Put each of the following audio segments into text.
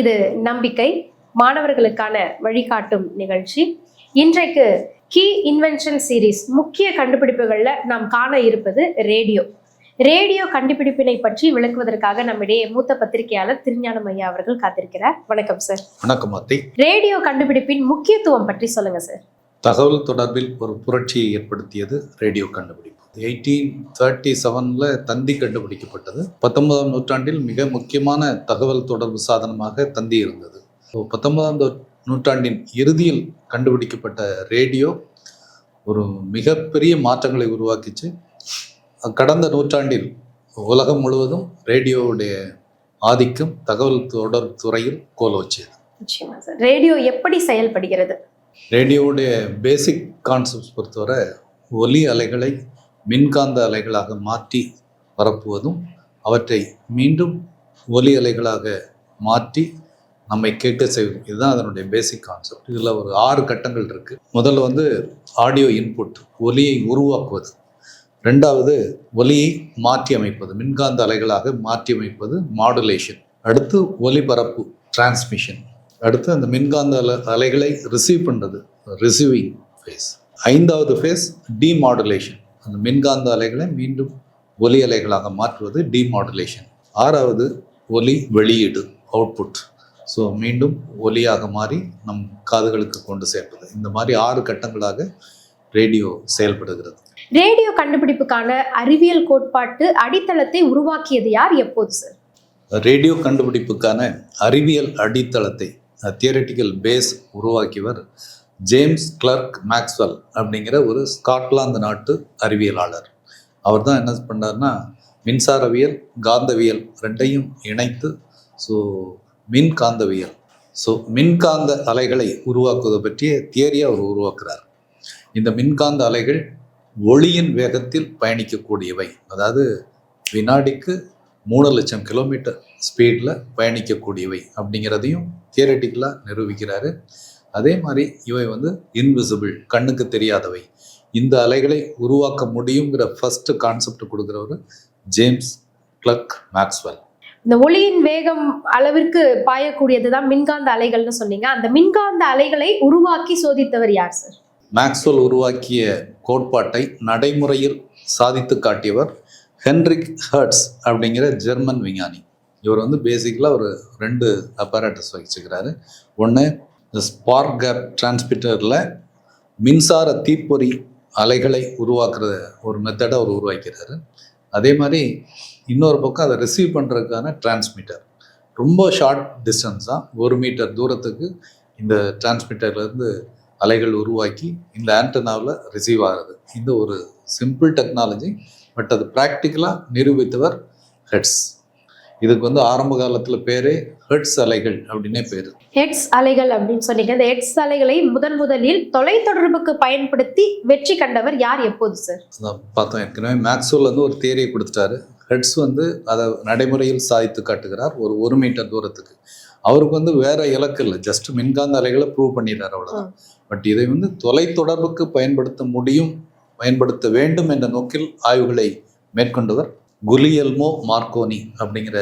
இது நம்பிக்கை. மாணவர்களுக்கான வழிகாட்டும் நிகழ்ச்சி. இன்றைக்கு கீ இன்வென்ஷன் சீரிஸ் முக்கிய கண்டுபிடிப்புகள்ல நாம் காண இருப்பது ரேடியோ ரேடியோ கண்டுபிடிப்பினை பற்றி விளக்குவதற்காக நம்மிடையே மூத்த பத்திரிகையாளர் திருஞானம் ஐயா அவர்கள் காத்திருக்கிறார். வணக்கம் சார் வணக்கம் அத்தை ரேடியோ கண்டுபிடிப்பின் முக்கியத்துவம் பற்றி சொல்லுங்க சார் தகவல் தொடர்பில் ஒரு புரட்சியை ஏற்படுத்தியது ரேடியோ கண்டுபிடிப்பு. எயிட்டீன் தேர்ட்டி செவனில் தந்தி கண்டுபிடிக்கப்பட்டது. பத்தொன்பதாம் நூற்றாண்டில் மிக முக்கியமான தகவல் தொடர்பு சாதனமாக தந்தி இருந்தது. ஸோ பத்தொன்பதாம் நூற்றாண்டின் இறுதியில் கண்டுபிடிக்கப்பட்ட ரேடியோ ஒரு மிகப்பெரிய மாற்றங்களை உருவாக்கிச்சு. கடந்த நூற்றாண்டில் உலகம் முழுவதும் ரேடியோவுடைய ஆதிக்கம் தகவல் தொடர் துறையில் கோல வச்சது நிச்சயமா சார். ரேடியோ எப்படி செயல்படுகிறது? ரேடியோவுடைய பேசிக் கான்செப்ட்ஸ் பொறுத்தவரை ஒலி அலைகளை மின்காந்த அலைகளாக மாற்றி பரப்புவதும் அவற்றை மீண்டும் ஒலி அலைகளாக மாற்றி நம்மை கேட்க செய்வதும். இதுதான் அதனுடைய பேசிக் கான்செப்ட் இதில் ஒரு ஆறு கட்டங்கள் இருக்குது முதல்ல வந்து ஆடியோ இன்புட் ஒலியை உருவாக்குவது. ரெண்டாவது ஒலியை மாற்றி அமைப்பது. மின்காந்த அலைகளாக மாற்றி அமைப்பது மாடுலேஷன் அடுத்து ஒலிபரப்பு டிரான்ஸ்மிஷன் அடுத்து அந்த மின்காந்த அலை அலைகளை ரிசீவ் பண்ணுறது ரிசீவிங் ஃபேஸ் ஐந்தாவது ஃபேஸ் டிமாடுலேஷன் அந்த மின்காந்த அலைகளை மீண்டும் ஒலி அலைகளாக மாற்றுவது டிமாடுலேஷன் ஆறாவது ஒலி வெளியீடு அவுட்புட் ஸோ மீண்டும் ஒலியாக மாறி நம் காதுகளுக்கு கொண்டு சேர்ப்பது. இந்த மாதிரி ஆறு கட்டங்களாக ரேடியோ செயல்படுகிறது. ரேடியோ கண்டுபிடிப்புக்கான அறிவியல் கோட்பாட்டு அடித்தளத்தை உருவாக்கியது யார் எப்போது சார் ரேடியோ கண்டுபிடிப்புக்கான அறிவியல் அடித்தளத்தை தியரட்டிக்கல் பேஸ் உருவாக்கியவர் ஜேம்ஸ் கிளர்க் மேக்ஸ்வெல் அப்படிங்கிற ஒரு ஸ்காட்லாந்து நாட்டு அறிவியலாளர். அவர் தான் என்ன பண்ணார்னா மின்சாரவியல் காந்தவியல் ரெண்டையும் இணைத்து ஸோ மின்காந்தவியல். ஸோ மின்காந்த அலைகளை உருவாக்குவதை பற்றிய தியரியை அவர் உருவாக்குறார். இந்த மின்காந்த அலைகள் ஒளியின் வேகத்தில் பயணிக்கக்கூடியவை. அதாவது வினாடிக்கு மூணு லட்சம் கிலோமீட்டர் ஸ்பீடில் பயணிக்கக்கூடியவை அப்படிங்கிறதையும் தியரட்டிக்கலாக நிரூபிக்கிறாரு. அதே மாதிரி இவை வந்து இன்விசிபிள் கண்ணுக்கு தெரியாதவை. இந்த அலைகளை உருவாக்க முடியுங்கிற ஃபர்ஸ்ட் கான்செப்ட் கொடுக்குறவர் ஜேம்ஸ் கிளர்க் மேக்ஸ்வெல் இந்த ஒளியின் வேகம் அளவிற்கு பாயக்கூடியது தான் மின்காந்த அலைகள்னு சொன்னீங்க. அந்த மின்காந்த அலைகளை உருவாக்கி சோதித்தவர் யார் சார் மேக்ஸ்வெல் உருவாக்கிய கோட்பாட்டை நடைமுறையில் சாதித்து காட்டியவர் ஹென்ரிக் ஹர்ட்ஸ் அப்படிங்கிற ஜெர்மன் விஞ்ஞானி. இவர் வந்து பேசிக்கலாக ஒரு ரெண்டு அப்பaratus வச்சுக்கிறாரு ஒன்று ஸ்பார்க் கேப் டிரான்ஸ்மிட்டரில் மின்சார தீப்பொறி அலைகளை உருவாக்குற ஒரு மெத்தடை அவர் உருவாக்கிறாரு. அதே மாதிரி இன்னொரு பக்கம் அதை ரிசீவ் பண்ணுறதுக்கான டிரான்ஸ்மிட்டர் ரொம்ப ஷார்ட் டிஸ்டன்ஸ் தான் ஒரு மீட்டர் தூரத்துக்கு இந்த டிரான்ஸ்மிட்டர்லேருந்து அலைகள் உருவாக்கி இந்த ஆண்டனாவில் ரிசீவ் ஆகுது. இந்த ஒரு சிம்பிள் டெக்னாலஜி பட் அது ப்ராக்டிக்கலாக நிரூபித்தவர் ஹெட்ஸ் இதுக்கு வந்து ஆரம்ப காலத்தில் பேரே ஹெட்ஸ் அலைகள் அப்படின்னே பேர். ஹெட்ஸ் அலைகள் அப்படின்னு சொன்னீங்க. இந்த ஹெட்ஸ் அலைகளை முதன் முதலில் தொலைத்தொடர்புக்கு பயன்படுத்தி வெற்றி கண்டவர் யார் எப்போது சார் பார்த்தோம் ஏற்கனவே மேக்ஸ்வெல் வந்து ஒரு தியரியை கொடுத்துட்டாரு. ஹெட்ஸ் வந்து அதை நடைமுறையில் சாதித்து காட்டுகிறார் ஒரு ஒரு மீட்டர் தூரத்துக்கு. அவருக்கு வந்து வேற இலக்கு இல்லை. ஜஸ்ட் மின்காந்த அலைகளை ப்ரூவ் பண்ணிடுறாரு அவ்வளோதான் பட் இதை வந்து தொலைத்தொடர்புக்கு பயன்படுத்த முடியும் பயன்படுத்த வேண்டும் என்ற நோக்கில் ஆய்வுகளை மேற்கொண்டவர் குலியல்மோ மார்க்கோனி அப்படிங்கிற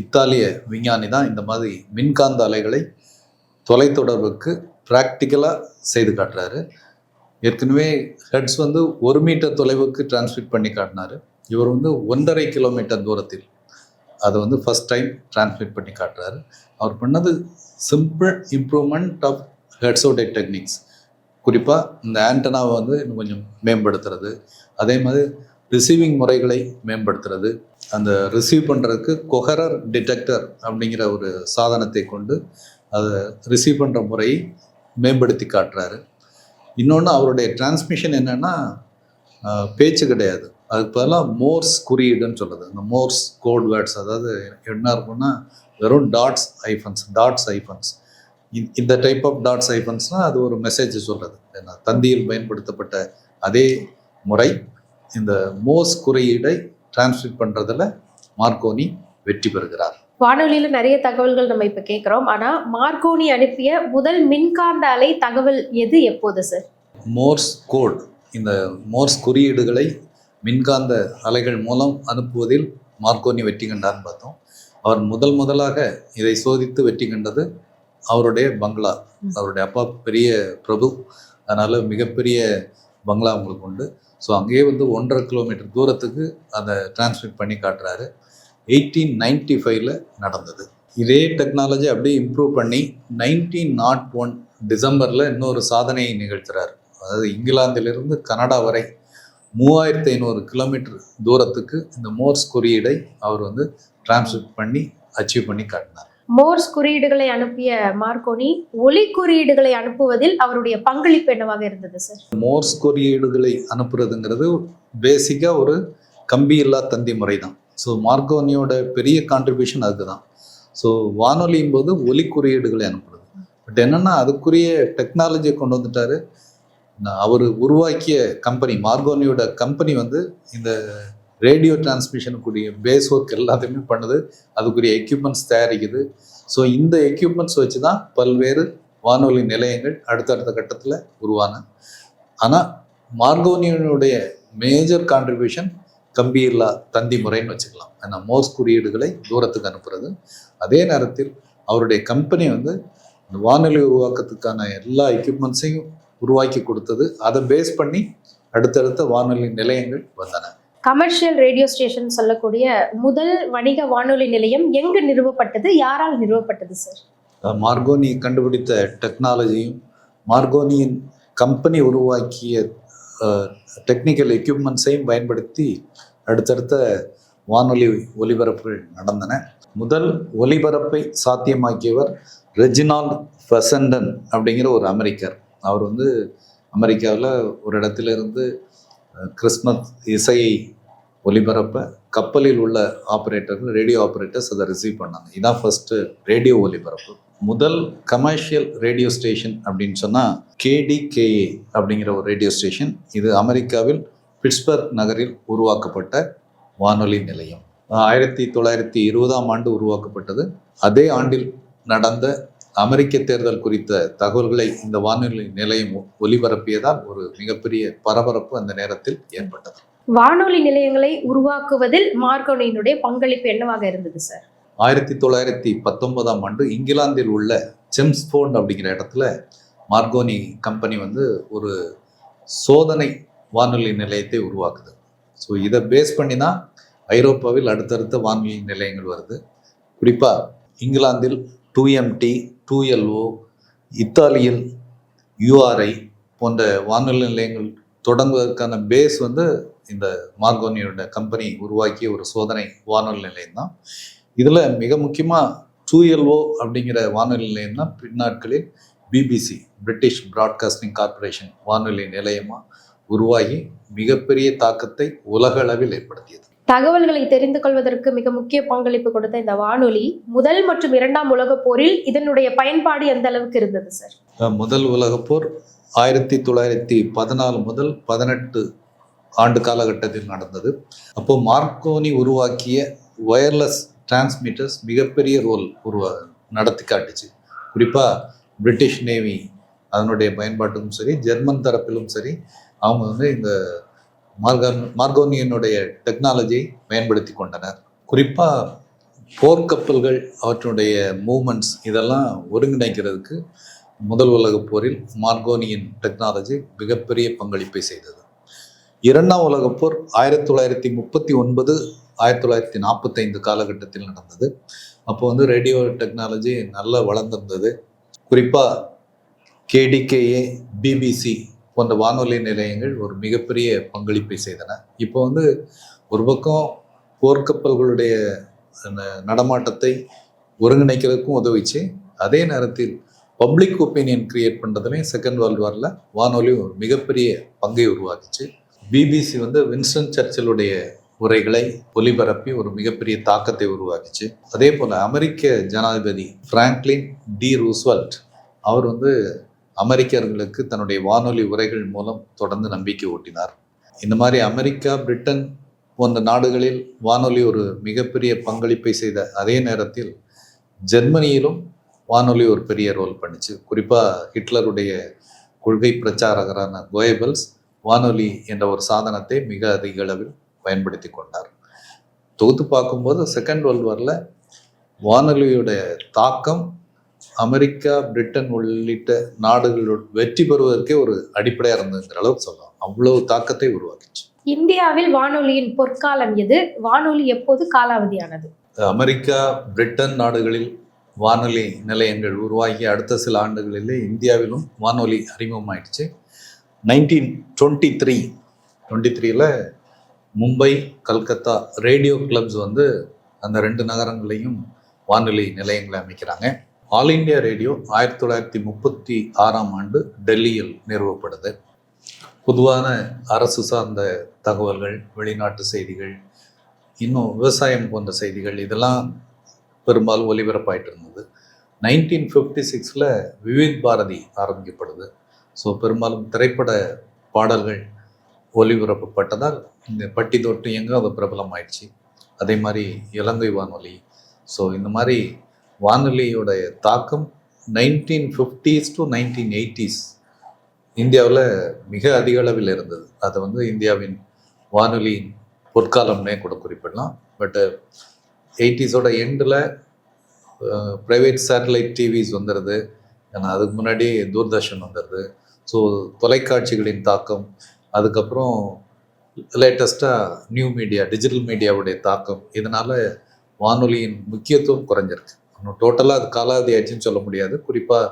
இத்தாலிய விஞ்ஞானி தான் இந்த மாதிரி மின்காந்த அலைகளை தொலைத்தொடர்புக்கு ப்ராக்டிக்கலாக செய்து காட்டுறாரு. ஏற்கனவே ஹெட்ஸ் வந்து ஒரு மீட்டர் தொலைவுக்கு டிரான்ஸ்மிட் பண்ணி காட்டினாரு. இவர் வந்து ஒன்றரை கிலோமீட்டர் தூரத்தில் அதை வந்து ஃபர்ஸ்ட் டைம் டிரான்ஸ்மிட் பண்ணி காட்டுறாரு. அவர் பண்ணது சிம்பிள் இம்ப்ரூவ்மெண்ட் ஆஃப் ஹெட்ஸோடைய டெக்னிக்ஸ் குறிப்பாக இந்த ஆண்டனாவை வந்து இன்னும் கொஞ்சம் மேம்படுத்துறது. அதே மாதிரி ரிசீவிங் முறைகளை மேம்படுத்துறது. அந்த ரிசீவ் பண்ணுறதுக்கு கொஹரர் டிடெக்டர் அப்படிங்கிற ஒரு சாதனத்தை கொண்டு அதை ரிசீவ் பண்ணுற முறையை மேம்படுத்தி காட்டுறாரு. இன்னொன்று அவருடைய டிரான்ஸ்மிஷன் என்னென்னா பேச்சு கிடையாது. அதுக்கு பதிலாக மோர்ஸ் குறியீடுன்னு சொல்லுது இந்த மோர்ஸ் கோட் வேர்ட்ஸ் அதாவது என்ன இருக்கும்னா வெறும் டாட்ஸ் ஐஃபன்ஸ் டாட்ஸ் ஐஃபன்ஸ் இந்த டைப் ஆஃப் டாட்ஸ் ஐஃபன்ஸ்னால் அது ஒரு மெசேஜ் சொல்கிறது என்ன தந்தியில் பயன்படுத்தப்பட்ட அதே முறை இந்த மோர்ஸ் குறியீடை டிரான்ஸ்மிட் பண்ணுறதுல மார்க்கோனி வெற்றி பெறுகிறார். வானொலியில நிறைய தகவல்கள் நம்ம இப்ப கேட்கிறோம் ஆனா மார்க்கோனி அனுப்பிய முதல் மின்காந்த அலை தகவல் எது எப்போது சார் மோர்ஸ் கோட் இந்த மோர்ஸ் குறியீடுகளை மின்காந்த அலைகள் மூலம் அனுப்புவதில் மார்க்கோனி வெற்றி கண்டார்னு பார்த்தோம். அவர் முதல் முதலாக இதை சோதித்து வெற்றி கண்டது அவருடைய பங்களா. அவருடைய அப்பா பெரிய பிரபு. அதனால மிகப்பெரிய பங்களா அவங்களுக்கு உண்டு. ஸோ அங்கேயே வந்து ஒன்றரை கிலோமீட்டர் தூரத்துக்கு அதை டிரான்ஸ்மிட் பண்ணி காட்டுறாரு. எயிட்டீன் நைன்டி ஃபைவ்ல நடந்தது. இதே டெக்னாலஜி அப்படியே இம்ப்ரூவ் பண்ணி நைன்டீன் நாட் ஒன் டிசம்பரில் இன்னொரு சாதனையை நிகழ்த்துறார். அதாவது இங்கிலாந்திலிருந்து கனடா வரை மூவாயிரத்து ஐநூறு கிலோமீட்டர் தூரத்துக்கு இந்த மோர்ஸ் குறியீடை அவர் வந்து டிரான்ஸ்மிட் பண்ணி அச்சீவ் பண்ணி காட்டினார். மோர்ஸ் குறியீடுகளை அனுப்பிய மார்க்கோனி ஒலி குறியீடுகளை அனுப்புவதில் அவருடைய பங்களிப்பு என்னவாக இருந்தது சார் மோர்ஸ் குறியீடுகளை அனுப்புறதுங்கிறது பேசிக்காக ஒரு கம்பி இல்லா தந்தி முறை தான் ஸோ மார்கோனியோட பெரிய கான்ட்ரிபியூஷன் அதுதான். ஸோ வானொலியும் போது ஒலி குறியீடுகளை அனுப்புறது. பட் என்னென்னா அதுக்குரிய டெக்னாலஜியை கொண்டு வந்துட்டாரு. அவர் உருவாக்கிய கம்பெனி மார்கோனியோட கம்பெனி வந்து இந்த ரேடியோ டிரான்ஸ்மிஷனுக்குரிய பேஸ் ஒர்க் எல்லாத்தையுமே பண்ணுது. அதுக்குரிய எக்யூப்மெண்ட்ஸ் தயாரிக்குது. ஸோ இந்த எக்யூப்மெண்ட்ஸ் வச்சு தான் பல்வேறு வானொலி நிலையங்கள் அடுத்தடுத்த கட்டத்தில் உருவான. ஆனால் மார்கோனியனுடைய மேஜர் கான்ட்ரிபியூஷன் கம்பியில்லா தந்தி முறைன்னு வச்சுக்கலாம். ஏன்னா மோஸ் குறியீடுகளை தூரத்துக்கு அனுப்புறது. அதே நேரத்தில் அவருடைய கம்பெனி வந்து இந்த வானொலி உருவாக்கத்துக்கான எல்லா எக்யூப்மெண்ட்ஸையும் உருவாக்கி கொடுத்தது. அதை பேஸ் பண்ணி அடுத்தடுத்த வானொலி நிலையங்கள் வந்தன. கமர்ஷியல் ரேடியோ ஸ்டேஷன் சொல்லக்கூடிய முதல் வணிக வானொலி நிலையம் எங்கு நிறுவப்பட்டது? யாரால் நிறுவப்பட்டது சார் மார்கோனி கண்டுபிடித்த டெக்னாலஜியும் மார்கோனியின் கம்பெனி உருவாக்கிய டெக்னிக்கல் எக்யூப்மெண்ட்ஸையும் பயன்படுத்தி அடுத்தடுத்த வானொலி ஒலிபரப்புகள் நடந்தன. முதல் ஒலிபரப்பை சாத்தியமாக்கியவர் ரெஜினால் ஃபெசண்டன் அப்படிங்கிற ஒரு அமெரிக்கர். அவர் வந்து அமெரிக்காவில் ஒரு இடத்துல இருந்து கிறிஸ்மஸ் இசையை ஒலிபரப்ப கப்பலில் உள்ள ஆப்ரேட்டர்கள் ரேடியோ ஆப்ரேட்டர்ஸ் அதை ரிசீவ் பண்ணாங்க. இதான் ஃபஸ்ட்டு ரேடியோ ஒலிபரப்பு. முதல் கமர்ஷியல் ரேடியோ ஸ்டேஷன் அப்படின்னு சொன்னால் கேடிகேஏ அப்படிங்கிற ஒரு ரேடியோ ஸ்டேஷன் இது அமெரிக்காவில் பிட்ஸ்பர்க் நகரில் உருவாக்கப்பட்ட வானொலி நிலையம். ஆயிரத்தி தொள்ளாயிரத்தி இருபதாம் ஆண்டு உருவாக்கப்பட்டது. அதே ஆண்டில் நடந்த அமெரிக்க தேர்தல் குறித்த தகவல்களை இந்த வானொலி நிலையம் ஒலிபரப்பியதால் ஒரு மிகப்பெரிய பரபரப்பு அந்த நேரத்தில் ஏற்பட்டது. வானொலி நிலையங்களை உருவாக்குவதில் மார்கோனியினுடைய பங்களிப்பு என்னவாக இருந்தது சார் ஆயிரத்தி தொள்ளாயிரத்தி பத்தொன்பதாம் ஆண்டு இங்கிலாந்தில் உள்ள செம்ஸ்போர்ட் அப்படிங்கிற இடத்துல மார்கோனி கம்பெனி வந்து ஒரு சோதனை வானொலி நிலையத்தை உருவாக்குது. ஸோ இதை பேஸ் பண்ணி தான் ஐரோப்பாவில் அடுத்தடுத்த வானொலி நிலையங்கள் வருது. குறிப்பாக இங்கிலாந்தில் டூ எம்டி டூ எல்ஓ இத்தாலியில் யூஆர்ஐ போன்ற வானொலி நிலையங்கள் தொடங்குவதற்கான பேஸ் வந்து இந்த மார்கோனியோட கம்பெனி உருவாக்கிய ஒரு சோதனை வானொலி நிலையம் தான். இதில் மிக முக்கியமாக டூ எல்ஓ அப்படிங்கிற வானொலி நிலையம் தான். பின்னாட்களில் பிபிசி பிரிட்டிஷ் பிராட்காஸ்டிங் கார்ப்பரேஷன் வானொலி நிலையமாக உருவாகி மிகப்பெரிய தாக்கத்தை உலகளவில் ஏற்படுத்தியது. தகவல்களை தெரிந்து கொள்வதற்கு மிக முக்கிய பங்களிப்பு கொடுத்த இந்த வானொலி முதல் மற்றும் இரண்டாம் உலகப் போரில் இதனுடைய பயன்பாடு எந்த அளவுக்கு இருந்தது சார்? முதல் உலகப் போர் ஆயிரத்தி தொள்ளாயிரத்தி பதினாலு முதல் பதினெட்டு ஆண்டு காலகட்டத்தில் நடந்தது. அப்போ மார்க்கோனி உருவாக்கிய ஒயர்லெஸ் டிரான்ஸ்மிட்டர்ஸ் மிகப்பெரிய ரோல் உருவா நடத்தி காட்டுச்சு. குறிப்பாக பிரிட்டிஷ் நேவி அதனுடைய பயன்பாட்டுக்கும் சரி ஜெர்மன் தரப்பிலும் சரி அவங்க வந்து இந்த மார்கன் மார்கோனியனுடைய டெக்னாலஜியை பயன்படுத்தி கொண்டனர். குறிப்பாக போர்க்கப்பல்கள் அவற்றுடைய மூமெண்ட்ஸ் இதெல்லாம் ஒருங்கிணைக்கிறதுக்கு முதல் உலகப் போரில் மார்கோனியின் டெக்னாலஜி மிகப்பெரிய பங்களிப்பை செய்தது. இரண்டாம் உலகப் போர் ஆயிரத்தி தொள்ளாயிரத்தி முப்பத்தி ஒன்பது ஆயிரத்தி தொள்ளாயிரத்தி நாற்பத்தைந்து காலகட்டத்தில் நடந்தது. அப்போ வந்து ரேடியோ டெக்னாலஜி நல்லா வளர்ந்திருந்தது. குறிப்பாக கேடிகேஏ பிபிசி போன்ற வானொலி நிலையங்கள் ஒரு மிகப்பெரிய பங்களிப்பை செய்தன. இப்போ வந்து ஒரு பக்கம் போர்க்கப்பல்களுடைய அந்த நடமாட்டத்தை ஒருங்கிணைக்கிறதுக்கும் உதவிச்சு அதே நேரத்தில் பப்ளிக் ஒப்பீனியன் கிரியேட் பண்ணுறதுலையும் செகண்ட் வேர்ல்டு வாரில் வானொலி ஒரு மிகப்பெரிய பங்கை உருவாக்குச்சு. பிபிசி வந்து வின்ஸ்டன் சர்ச்சிலுடைய உரைகளை ஒலிபரப்பி ஒரு மிகப்பெரிய தாக்கத்தை உருவாக்கிச்சு. அதே போல் அமெரிக்க ஜனாதிபதி பிராங்க்லின் டி ரூஸ்வெல்ட் அவர் வந்து அமெரிக்கர்களுக்கு தன்னுடைய வானொலி உரைகள் மூலம் தொடர்ந்து நம்பிக்கை ஊட்டினார். இந்த மாதிரி அமெரிக்கா பிரிட்டன் போன்ற நாடுகளில் வானொலி ஒரு மிகப்பெரிய பங்களிப்பை செய்த அதே நேரத்தில் ஜெர்மனியிலும் வானொலி ஒரு பெரிய ரோல் பண்ணிச்சு. குறிப்பாக ஹிட்லருடைய கொள்கை பிரச்சாரகரான கோயபல்ஸ் வானொலி என்ற ஒரு சாதனத்தை மிக அதிக அளவில் பயன்படுத்தி கொண்டார். தொகுத்து பார்க்கும்போது செகண்ட் வேர்ல்டு வாரில் வானொலியுடைய தாக்கம் அமெரிக்கா பிரிட்டன் உள்ளிட்ட நாடுகளோட வெற்றி பெறுவதற்கே ஒரு அடிப்படையாக இருந்ததுங்கிற அளவுக்கு சொல்லலாம். அவ்வளவு தாக்கத்தை உருவாக்கிச்சு. இந்தியாவில் வானொலியின் பொற்காலம் எது? வானொலி எப்போது காலாவதியானது? அமெரிக்கா பிரிட்டன் நாடுகளில் வானொலி நிலையங்கள் உருவாகி அடுத்த சில ஆண்டுகளிலே இந்தியாவிலும் வானொலி அறிமுகமாயிடுச்சு. நைன்டீன் டுவெண்ட்டி த்ரீ டுவெண்ட்டி த்ரீல மும்பை கல்கத்தா ரேடியோ கிளப்ஸ் வந்து அந்த ரெண்டு நகரங்களையும் வானொலி நிலையங்களை அமைக்கிறாங்க. ஆல் இந்தியா ரேடியோ ஆயிரத்தி தொள்ளாயிரத்தி முப்பத்தி ஆறாம் ஆண்டு டெல்லியில் நிறுவப்படுது. பொதுவான அரசு சார்ந்த தகவல்கள் வெளிநாட்டு செய்திகள் இன்னும் விவசாயம் போன்ற செய்திகள் இதெல்லாம் பெரும்பாலும் ஒலிபரப்பாயிட்டு இருந்தது. நைன்டீன் ஃபிஃப்டி சிக்ஸில் விவேக் பாரதி ஆரம்பிக்கப்படுது. ஸோ பெரும்பாலும் திரைப்பட பாடல்கள் ஒலிபரப்பப்பட்டதால் இந்த பட்டி தொட்டு எங்கே அது பிரபலமாயிடுச்சு. அதே மாதிரி இலங்கை வானொலி. ஸோ இந்த மாதிரி வானொலியோடைய தாக்கம் nineteen fifties to nineteen eighties இந்தியாவில் மிக அதிக அளவில் இருந்தது. அதை வந்து இந்தியாவின் வானொலியின் பொற்காலம்னே கூட குறிப்பிடலாம். பட்டு எயிட்டிஸோட எண்டில் ப்ரைவேட் சேட்டலைட் டிவிஸ் வந்துடுது ஏன்னா அதுக்கு முன்னாடி தூர்தர்ஷன் வந்துடுது ஸோ தொலைக்காட்சிகளின் தாக்கம் அதுக்கப்புறம் லேட்டஸ்ட்டாக நியூ மீடியா டிஜிட்டல் மீடியாவுடைய தாக்கம் இதனால் வானொலியின் முக்கியத்துவம் குறைஞ்சிருக்கு. இன்னும் டோட்டலாக அது காலாவதி ஆச்சுன்னு சொல்ல முடியாது. குறிப்பாக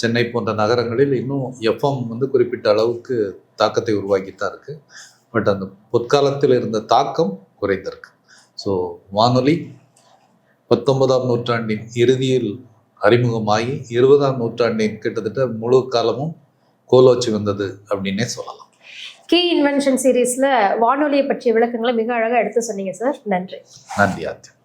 சென்னை போன்ற நகரங்களில் இன்னும் எஃப்எம் வந்து குறிப்பிட்ட அளவுக்கு தாக்கத்தை உருவாக்கி தான் இருக்குது பட் அந்த பொற்காலத்தில் இருந்த தாக்கம் குறைந்திருக்கு. ஸோ வானொலி பத்தொன்பதாம் நூற்றாண்டின் இறுதியில் அறிமுகமாகி இருபதாம் நூற்றாண்டின் கிட்டத்தட்ட முழு காலமும் கோலோச்சி வந்தது அப்படின்னே சொல்லலாம். கீ இன்வென்ஷன் சீரீஸ்ல வானொலியை பற்றிய விளக்கங்களை மிக அழகா எடுத்து சொன்னீங்க சார் நன்றி. நன்றி ஆத்தியம்